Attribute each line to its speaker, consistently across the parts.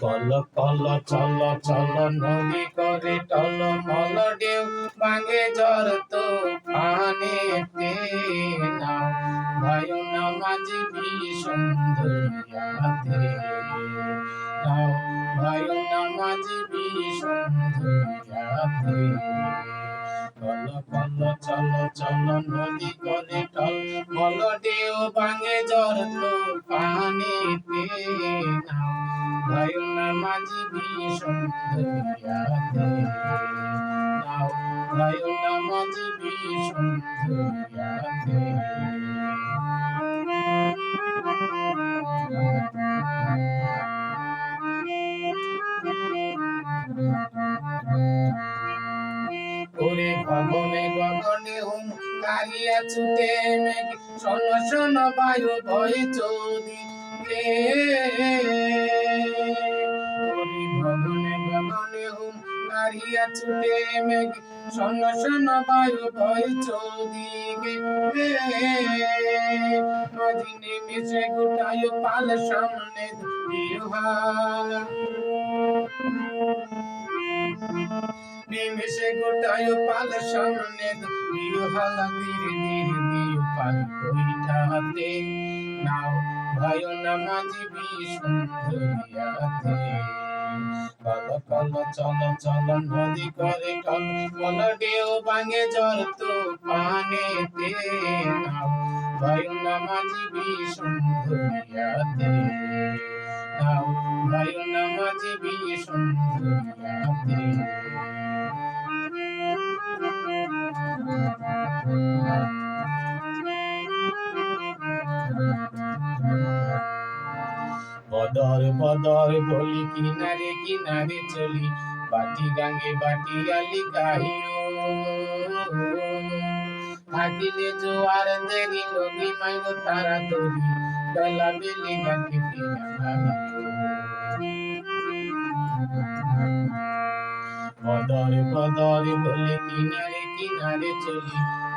Speaker 1: Call call, চল চল, নদী করে টল, মল ডেউ ভাঙে জ্বর তো ভায়ু না মাঝি ভীষণ দরিয়াতে নাও। ভায়ু না মাঝি ভীষণ দরিয়াতে কল কল চল চল নদী করে টল। মল ঢেউ ভাঙে জ্বর তো পানেতে না মাঝি ভীষণ দরিয়াতে নাও। না মাঝি ভীষণ দরিয়াতে গগনে গগনে হুম ছুটে মেঘ, শোন শোন বায়ু ভয় চৌদি গগনে গগনে হুম কারিয়া ছুটে মেঘ, শোন শোন বায়ু ভয় চৌদি রে মাঝি নেমেছে গোটায় পাল সামনে বিহার নিমেষে গোটায় পাল সামনে দিও হালা ধীরে ধীরে দিও পাল কইটাতে নাও, ভয় না মাঝি সুন্দরিয়াতে কল কল চল চল নদী করে কল কল ঢেউ ভাঙে জল তো পানেতে। নাও, ভয় না মাঝি সুন্দরিয়াতে বদর বদর বলি, কিনারে কিনারে চলি। বাটি গাঙ্গে বাটি আলি গাহিও থাকিলে জোয়ার দেরি লগি মাইল তারা তরি বেলা বেলি গাঙ্গে ফিরা বদর বদর বলি, কিনারে কিনারে চলি।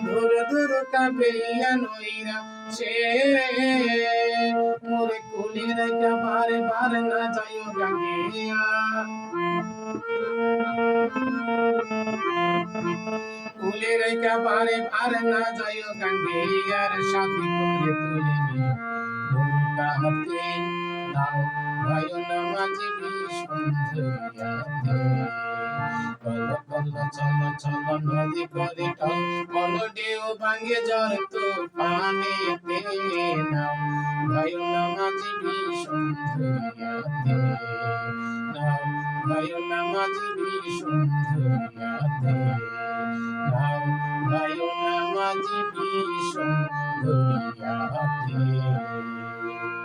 Speaker 1: সে ধরো ধরো নইরা সে মোরে কুলি রেখা বারে বারে না যাইও গাঙ্গিয়া কুলে রেখা বারে বারে না যাইও গাঙ্গে আর সাথী করে তুলে নিও। নৌকা হাতে নাও ভাইও না মাঝি সুন্দরিয়াতে কল কল চল চল নদী করে টল কল ঢেউ ভাঙে জ্বর তো পানেতে নাও ভাইও না মাঝি সুন্দরিয়াতে নাও ভাইও না মাঝি সুন্দরিয়াতে নাও ভাইও না মাঝি সুন্দরিয়াতে